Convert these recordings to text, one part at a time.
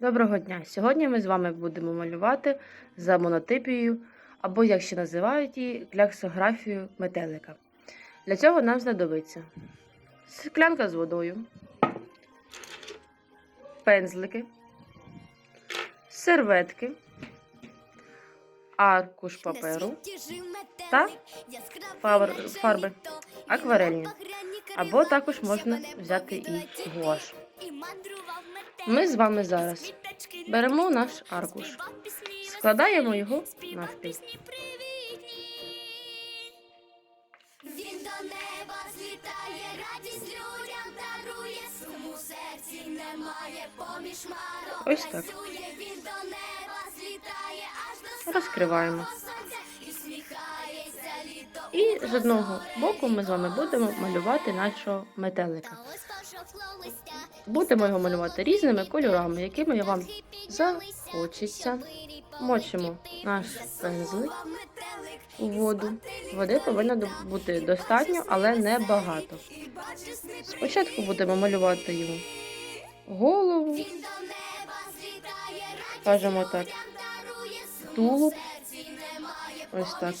Доброго дня! Сьогодні ми з вами будемо малювати за монотипією, або, як ще називають її, кляксографію метелика. Для цього нам знадобиться склянка з водою, пензлики, серветки, аркуш паперу та фарби акварельні. Або також можна взяти і гуаш. Ми з вами зараз беремо наш аркуш, складаємо його навпіл. Він до неба злітає, радість людям дарує, суму серці немає, поміж марок Ось так. працює, він до неба злітає, аж до Розкриваємо. І з одного боку ми з вами будемо малювати нашого метелика. Будемо його малювати різними кольорами, якими вам захочеться. Мочимо наш пензлик у воду. Води повинно бути достатньо, але не багато. Спочатку будемо малювати йому голову, скажімо так, тулуб. Ось так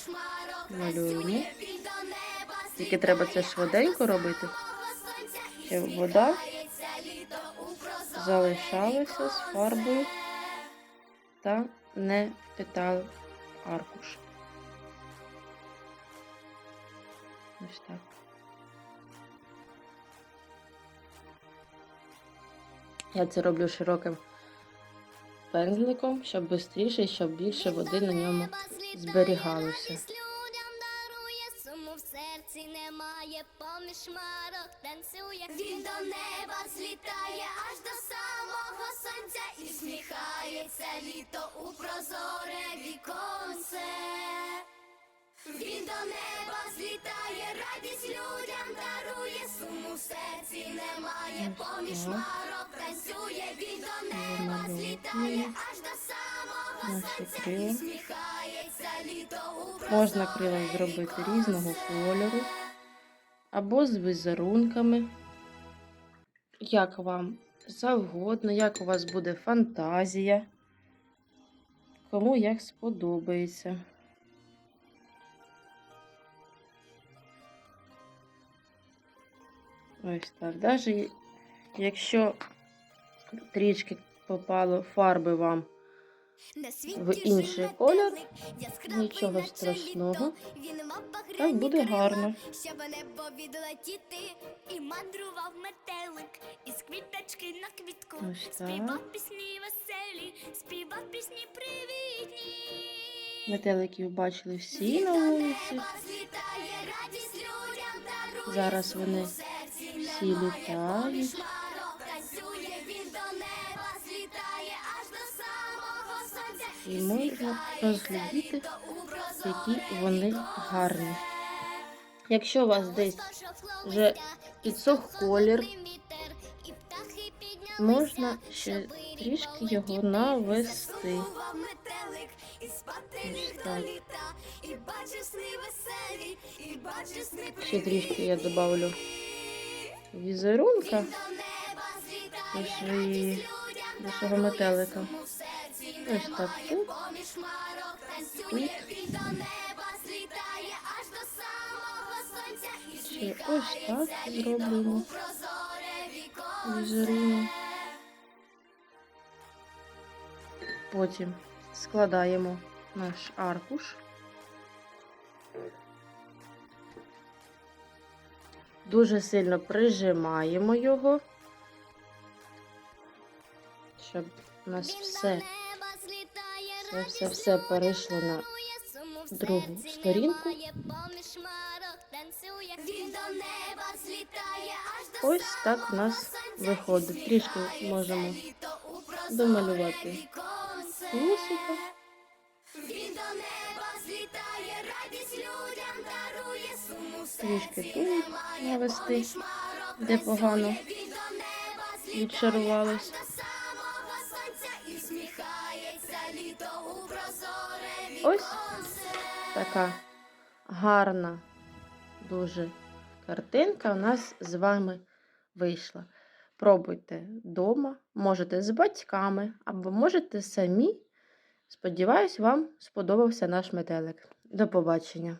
малюємо. Тільки треба це швиденько робити, щоб вода залишалася з фарбою та не впитала аркуш. Ось так. Я це роблю широким пензликом, щоб швидше щоб більше води на ньому зберігалося. Серці немає, поміж марок танцює. Він до неба злітає аж до самого сонця і сміхається літо у прозоре віконце. Він до неба злітає, радість людям дарує, суму в серці немає, поміж марок танцює. Він до неба злітає аж до самого сонця і сміхається Можна крила зробити різного кольору або з візерунками, як вам завгодно, як у вас буде фантазія, кому як сподобається. Ось так. Навіть якщо трішки попало фарби вам в інший колір, нічого страшного. Так буде гарно. Щоб небо відлетіти, і мандрував метелик із квіточки на квітку. Співав пісні веселі, співав пісні привітні. Метеликів бачили всі на вулиці. Зараз вони всі літають. І можна розглядіти, які вони гарні. Якщо у вас десь вже підсох колір, можна ще трішки його навести. Ще трішки я добавлю візерунка до свого метелика. Ось так тут. Ще ось так зробимо візерунок. Потім складаємо наш аркуш. Дуже сильно прижимаємо його, щоб у нас все, все, все, все перейшло на другу сторінку. Ось так у нас виходить. Трішки можемо домалювати в Трішки тут навести, де погано Він Ось така гарна дуже картинка у нас з вами вийшла. Пробуйте вдома, можете з батьками або можете самі. Сподіваюсь, вам сподобався наш метелик. До побачення!